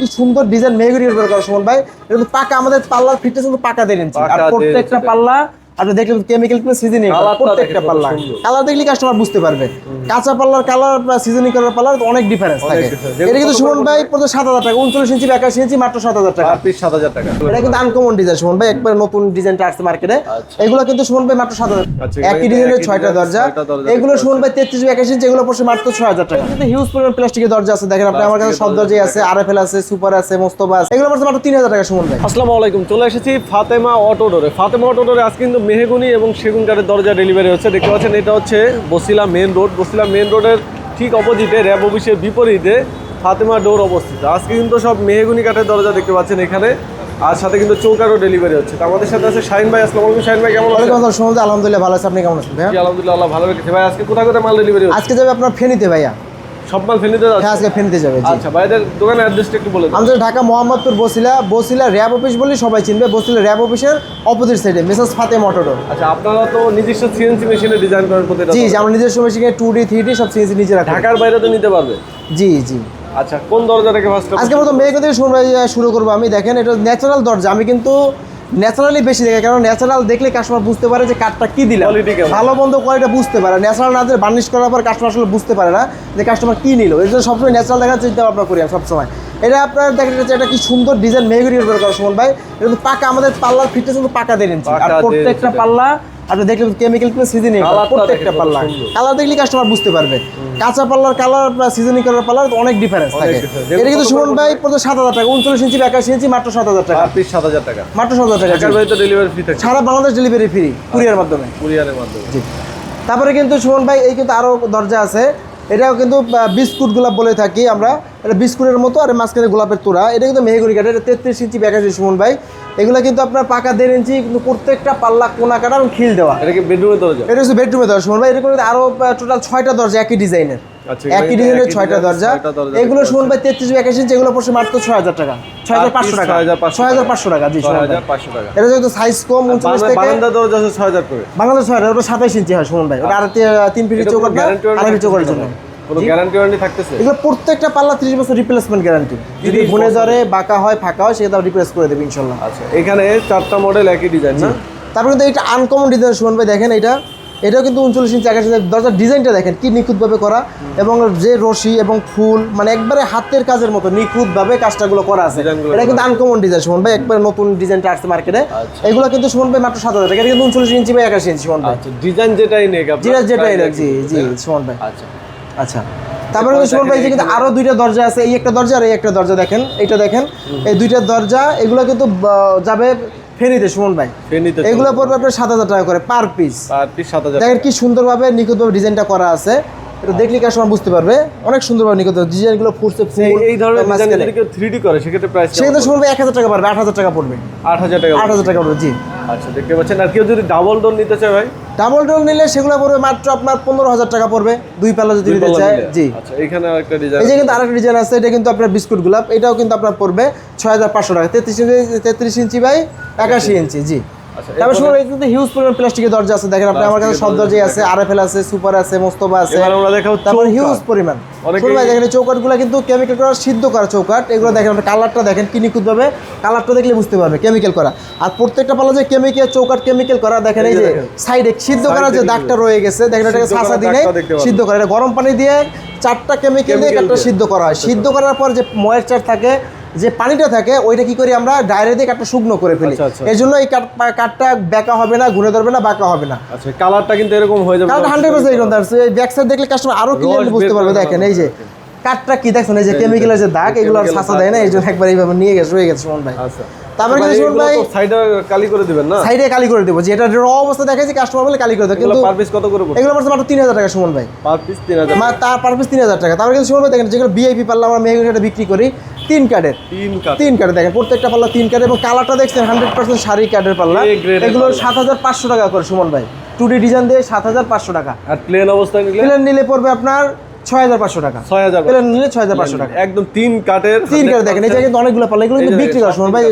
কি সুন্দর ডিজাইন মেহগুড়ি বের করা সুমন ভাই। এটা পাকা আমাদের পাল্লার ফিটনেস কিন্তু পাকা দিয়ে নিচ্ছি। আর প্রত্যেকটা পাল্লা আপনি দেখলেন কেমিক্যাল সিজনিং প্রত্যেকটা পাল্লা কালার দেখলে কাস্টমার বুঝতে পারবে। কাঁচা পাল্লার কালার সিজনিং করার পাল্লার অনেক ডিফারেন্স থাকে। এটা কিন্তু সুমন ভাই প্রতি সাত হাজার টাকা উনচল্লিশ ইঞ্চি একাশি ইঞ্চি মাত্র সাত হাজার টাকা। সাত হাজার টাকা। এটা কিন্তু আনকমন ডিজাইন সুমন ভাই একবারে নতুন ডিজাইনটা আসছে মার্কেটে আচ্ছা। এগুলো কিন্তু সুমন ভাই মাত্র সাত হাজার আচ্ছা, একই ডিজাইনের ছয়টা দরজা। এগুলো সুমন ভাই তেত্রিশ একাশি ইঞ্চি এগুলো পড়ছে মাত্র ছয় হাজার টাকা। কিন্তু হিউজ পরিমাণ প্লাস্টিকের দরজা আছে দেখেন আপনি আমার কাছে সব দরজাই আছে আর এফ এল আছে সুপার আছে মোস্তফা আছে। এগুলো পড়ছে মাত্র তিন হাজার টাকা সুমন ভাই। আসসালামু আলাইকুম চলে এসেছি ফাতেমা অটো ডোরে ফাতেমা অটো ডোরে আজকে কিন্তু মেহগুনি এবং সেগুন কাঠের দরজা ডেলিভারি হচ্ছে। দেখতে পাচ্ছেন এটা হচ্ছে Basila main road Basila main রোডের ঠিক অপোজিটে র্যাব অফিসের বিপরীতে ফাতেমা ডোর অবস্থিত। আজকে কিন্তু সব মেহেগুনি কাঠের দরজা দেখতে পাচ্ছেন এখানে। আর সাথে কিন্তু চৌকারও ডেলিভারি হচ্ছে। তো আমাদের সাথে আছে শাহিন ভাই। আসসালামু আলাইকুম শাহিন ভাই কেমন আছেন? ভাই, আলহামদুলিল্লাহ ভালো আছে। আপনি কেমন আছেন ভাইয়া? জি, আলহামদুলিল্লাহ ভালো রেখেছে। ভাই আজকে কোথায় কোথায় মাল ডেলিভারি আজকে যাবে আপনার ফেনীতে ভাইয়া। সব মাল ফেনীতে হ্যাঁ যাচ্ছে? আজকে ফেনীতে যাবে আচ্ছা ভাইদের দোকানের অ্যাড্রেসটা একটু বলে আমাদের ঢাকা মোহাম্মদপুর বসিলা বসিলা র্যাব অফিস বলে সবাই চিনবে বসিলা র্যাব অফিসের অপোজিট সাইডে মেসাজ ফাতে মোটরডোর আচ্ছা আপনারা তো নিজস্ব সিএনসি মেশিনে ডিজাইন করেন প্রতিটা জি। আমরা নিজস্ব মেশিনে টু ডি থ্রি ডি সব সিএনসি নিজে রাখি। ঢাকার বাইরে তো নিতে পারবে? জি জি। আচ্ছা কোন দরজা থেকে ফার্স্ট আজকে প্রথম মেয়েকে থেকে শুরু করব আমি? দেখেন এটা ন্যাচারাল দরজা। আমি কিন্তু ন্যাচারালি বেশি দেখে কারণ ন্যাচারাল দেখলে কাস্টমার বুঝতে পারে যে কাঠটা কি দিলাম। ভালো মন্দ কোয়ালিটি বুঝতে পারে। ন্যাচারাল না যে বার্নিশ করার পর কাস্টমার আসলে বুঝতে পারে না যে কাস্টমার কি নিল। এই জন্য সবসময় ন্যাচারাল দেখার চিন্তা ভাবনা করি আমি সবসময়। এটা আপনার দেখা যাচ্ছে এটা কি সুন্দর ডিজাইন মেহগুড়ি দরকার করা সুমন ভাই। এটা কিন্তু পাকা আমাদের পাল্লার ফিটনেস কিন্তু পাকা দিয়ে নিচ্ছি আর প্রত্যেকটা পাল্লা আপনি দেখলেন কেমিক্যাল কিন্তু সিজনিং প্রত্যেকটা পাল্লা। কালার দেখলে কাস্টমার বুঝতে পারবে। কাঁচা পাল্লার কালার সিজনিং পাল্লার অনেক ডিফারেন্স থাকে। এটা কিন্তু সুমন ভাই প্রতি সাত হাজার টাকা উনচল্লিশ ইঞ্চি একাশি ইঞ্চি মাত্র সাত হাজার টাকা। সাত হাজার টাকা। মাত্র সাত হাজার টাকা ডেলিভারি ফ্রি থাকে। সারা বাংলাদেশ ডেলিভারি ফ্রি কুরিয়ার মাধ্যমে। কুরিয়ারের মাধ্যমে। তারপরে কিন্তু সুমন ভাই এই কিন্তু আরও দরজা আছে। এটাও কিন্তু বিস্কুট গোলাপ বলে থাকি আমরা। এটা বিস্কুটের মতো আর মাঝখানে গোলাপের তোড়া। এটা কিন্তু মেহগুড়ি কাঠ এটা তেত্রিশ ইঞ্চি ব্যাকাশি সুমন ভাই। এগুলো কিন্তু আপনার পাকা দেড় ইঞ্চি কিন্তু প্রত্যেকটা পাল্লা কোনা কাটা এবং খিল দেওয়া। এটা কি বেডরুমে দরজা? এটা হচ্ছে বেডরুমে দরজা সুমন ভাই। এরকম আরও টোটাল ছয়টা দরজা একই ডিজাইনের আচ্ছা, একই ডিজাইনের ছয়টা দরজা। এগুলো সুমন ভাই তেত্রিশ একাশি ইঞ্চি এগুলো পড়ছে মাত্র ছয় হাজার টাকা। ছয় হাজার পাঁচশো টাকা। ছয় হাজার পাঁচশো টাকা। জি ছয় হাজার পাঁচশো টাকা। এটা যেহেতু সাইজ কম উনচল্লিশ থেকে বারান্দা দরজা আছে ছয় হাজার করে। বাংলাদেশ ছয় হাজার ওটা সাতাইশ ইঞ্চি হয় সুমন ভাই। ওটা আর তিন ফিট আড়াই চৌকাটের জন্য। কোনো গ্যারান্টি ওয়ারেন্টি থাকতেছে? এগুলো প্রত্যেকটা পাল্লা ত্রিশ বছর রিপ্লেসমেন্ট গ্যারান্টি যদি 30 ভুনে বাঁকা হয় ফাঁকা হয় সেটা রিপ্লেস করে দেবে ইনশাল্লাহ। আচ্ছা এখানে চারটা মডেল একই ডিজাইন না? তারপরে কিন্তু এটা আনকমন ডিজাইন সুমন ভাই দেখেন এটা। এটাও কিন্তু উনচল্লিশ ইঞ্চি একাশি দরজার ডিজাইনটা দেখেন কি নিখুঁতভাবে করা। এবং যে রশি এবং ফুল মানে একবারে হাতের কাজের মতো নিখুঁতভাবে কাজটাগুলো করা আছে। এটা কিন্তু আনকমন ডিজাইন সুমন ভাই একবারে নতুন ডিজাইনটা আসছে মার্কেটে আচ্ছা। এগুলো কিন্তু সুমন ভাই মাত্র সাত হাজার টাকা। কিন্তু উনচল্লিশ ইঞ্চি বা একাশি ইঞ্চি সুমন ভাই। আচ্ছা ডিজাইন যেটাই নেক আপনার যেটাই জি জি সুমন ভাই। আচ্ছা। আচ্ছা। তারপরে সুমন ভাই কিন্তু আরও দুইটা দরজা আছে এই একটা দরজা আর এই একটা দরজা দেখেন এইটা দেখেন এই দুইটা দরজা এগুলো কিন্তু যাবে ফেনীতে সুমন ভাই। ফেনীতে এগুলো পড়বে আপনার সাত হাজার টাকা করে পার পিস পার পিস সাত হাজার দেখেন কি সুন্দরভাবে নিখুঁতভাবে ডিজাইনটা করা আছে। এটা দেখলে কাস্টমার বুঝতে পারবে? অনেক সুন্দরভাবে নিখুঁত ডিজাইনগুলো ফুটছে ফুল এই- ধরনের ডিজাইন। যদি কেউ থ্রি করে সেক্ষেত্রে প্রাইস সেক্ষেত্রে সুমন ভাই এক হাজার টাকা পারবে আট হাজার টাকা পড়বে। আট হাজার টাকা আট হাজার টাকা পড়বে জি। আচ্ছা দেখতে পাচ্ছেন। আর কেউ যদি ডাবল ডোর নিতে চায় ভাই? ডাবল ডোর নিলে সেগুলো পড়বে মাত্র আপনার পনেরো হাজার টাকা পড়বে। দুই পাল্লা যদি নিতে চায়। জি। আচ্ছা এখানে আরেকটা ডিজাইন এই যে কিন্তু আরেকটা ডিজাইন আছে এটা কিন্তু আপনার বিস্কুট গোলাপ এটাও কিন্তু আপনার পড়বে ছয় হাজার পাঁচশো টাকা। তেত্রিশ ইঞ্চি তেত্রিশ ইঞ্চি বাই একাশি। ইঞ্চি জি। তারপর শুনুন এই কিন্তু হিউজ পরিমাণ প্লাস্টিকের দরজা আছে দেখেন আপনি আমার কাছে সব দরজাই আছে আর এফ এল আছে সুপার আছে মোস্তফা আছে। এবার আমরা দেখাবো তারপর হিউজ পরিমাণ। অনেকেই- শুনুন ভাই দেখেন চৌকাটগুলো কিন্তু কেমিক্যাল করা সিদ্ধ করা চৌকাট এগুলো দেখেন আপনি কালারটা দেখেন কি নিখুঁতভাবে। কালারটা দেখলে বুঝতে পারবে কেমিক্যাল করা। আর প্রত্যেকটা পাল্লা যে কেমিক্যাল চৌকাট কেমিক্যাল করা দেখেন এই যে সাইডে সিদ্ধ করা যে দাগটা রয়ে গেছে দেখেন এটাকে সিদ্ধ করা ছাঁচা। সিদ্ধ এটা গরম পানি দিয়ে চারটা কেমিক্যাল দিয়ে দিয়ে। সিদ্ধ করা হয়। সিদ্ধ করার পর যে ময়েশ্চার থাকে যে পানিটা থাকে ওইটা কি করি আমরা ডায়রে দিয়ে কাঠটা শুকনো করে ফেলি। আচ্ছা, আচ্ছা। জন্য এই কাঠটা বেঁকা হবে না ঘুরে ধরবে না বাঁকা হবে না। আচ্ছা কালারটা কিন্তু এরকম হয়ে যাবে। কারণ হান্ড্রেড পার্সেন্ট এরকম দাঁড়াচ্ছে এই ব্যাক সাইড দেখলে কাস্টমার আরও ক্লিয়ারলি বুঝতে পারবে দেখেন এই যে কাঠটা কি দেখছেন এই যে কেমিক্যালের যে দাগ এগুলো আর ছাঁচা দেয় না এই জন্য একবার এইভাবে নিয়ে গেছে রয়ে গেছে সুমন ভাই। আচ্ছা। তারপরে কিন্তু সুমন ভাই? সাইডে কালি করে দিবেন না? সাইডে কালি করে দেবো যেটা র অবস্থা দেখাচ্ছি কাস্টমার বলে কালি করে দেবো কিন্তু পার পিস কত করে এগুলো মাত্র তিন হাজার টাকা সুমন ভাই। পার পিস তিন হাজার মা তার পারপিস তিন হাজার টাকা। তারপরে কিন্তু সুমন ভাই দেখেন যেগুলো বিআইপি পাল্লা আমরা সেটা বিক্রি করি তিন কার্ডের তিন কার্ড দেখেন প্রত্যেকটা পাল্লা তিন কার্ড এবং কালারটা দেখছেন হান্ড্রেড পার্সেন্ট শাড়ি কার্ডের পাল্লা। এগুলো সাত হাজার পাঁচশো টাকা করে সুমন ভাই। টু ডি ডিজাইন দিয়ে সাত হাজার পাঁচশো টাকা। আর প্লেন অবস্থায় নিলে? প্লেন নিলে পড়বে আপনার ছয় হাজার পাঁচশো টাকা। ছয় হাজার প্লেন নিলে ছয় হাজার পাঁচশো টাকা। একদম তিন কাঠের তিন কার্ড দেখেন এই যে কিন্তু অনেকগুলো পাল্লা এগুলো কিন্তু বিক্রি করা সুমন ভাই।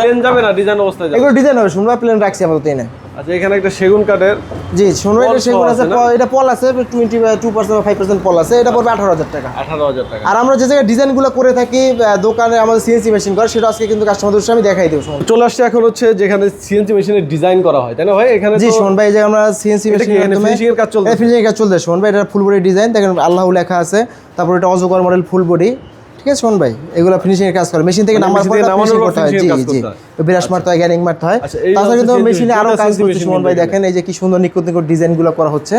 প্লেন যাবে না ডিজাইন অবস্থায় এগুলো ডিজাইন হবে সুমন ভাই প্লেন রাখছি এই না আচ্ছা এখানে একটা সেগুন কাঠের জি শুনুন এটা সেগুন আছে এটা পল আছে twenty two percent five percent পল আছে এটা পড়বে আঠারো হাজার টাকা। আঠারো হাজার টাকা। আর আমরা যে জায়গায় ডিজাইনগুলো করে থাকি দোকানে আমাদের সিএনসি মেশিন করে সেটা আজকে কিন্তু কাস্টমারদের আমি দেখাই দেবো। চলে আসছে এখন হচ্ছে যেখানে সিএনসি মেশিনের ডিজাইন করা হয় তাই না ভাই? এখানে জি তো- ভাই এই যে আমরা সিএনসি এটা মেশিন কি এর কাজ চলতেছে? ফিনিশিং এর কাজ চলছে সুমন ভাই এটা ফুল বডি ডিজাইন দেখেন আল্লাহ লেখা আছে। তারপর এটা অজগর মডেল ফুল বডি ঠিক আছে ভাই এগুলো ফিনিশিং এর কাজ করে। মেশিন থেকে মানে নামার পরে ফিনিশিং করতে হয়। জি জি। বিরাশ মারতে হয় গ্যারিং মারতে হয়। আচ্ছা, তাছাড়া কিন্তু মেশিনে আরও কাজ করতে করছে ভাই দেখেন এই যে কি সুন্দর নিখুঁত নিখুঁত ডিজাইনগুলো করা হচ্ছে।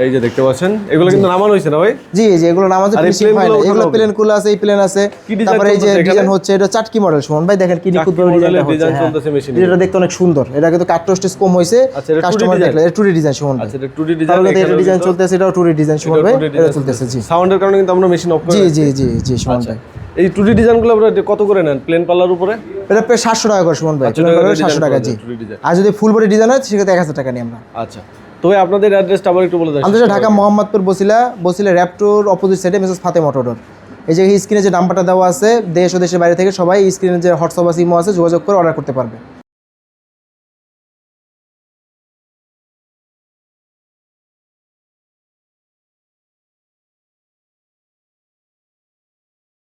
এই যে দেখতে পাচ্ছেন এগুলো কিন্তু নামানো হয়েছে না ভাই? জি জি এগুলো নাম আছে আর এই ফিনিশিং হয় না plane গুলো এগুলো প্লেনগুলো আছে এই প্লেন আছে। তারপরে এই যে ডিজাইন হচ্ছে এটা চাটকি মডেল সুমন ভাই দেখেন কি নিখুঁত ডিজাইনটা হচ্ছে। এটা দেখতে অনেক সুন্দর। এটা কিন্তু কাট কম হয়েছে আচ্ছা, এটা 2D কাস্টমার দেখলে এটা টুডি ডিজাইন সুমন ভাই। আচ্ছা এটা 2D ডিজাইন তারপরে এটা ডিজাইন চলতেছে এটাও টুডি ডিজাইন সুমন ভাই। এটা চলতেছে জি। সাউন্ডের কারণে কিন্তু আমরা মেশিন অফ করে জি জি জি জি সুমন আচ্ছা। ভাই। এই 2D ডিজাইনগুলো আপনারা কত করে নেন? প্লেন পাল্লার উপরে? এটা প্রায় সাতশো টাকা করে সুমন ভাই। আচ্ছা, সাতশো টাকা জি। দেন, 2D design। আর যদি ফুল বডি ডিজাইন হয় সেক্ষেত্রে এক হাজার টাকা নিই আমরা। আচ্ছা। তো ভাই আপনাদের অ্যাড্রেসটা আবার একটু বলে দেন। আমাদের ঢাকা, মোহাম্মদপুর, বসিলা বসিলা র্যাপটোর অপোজিট সাইডে মিসেস ফাতে মোটরডোর এই যে স্ক্রিনে যে নাম্বারটা দেওয়া আছে, দেশ ও দেশের বাইরে থেকে সবাই স্ক্রিনে যে হোয়াটসঅ্যাপ আছে ইমো আছে, যোগাযোগ করে অর্ডার করতে পারবে।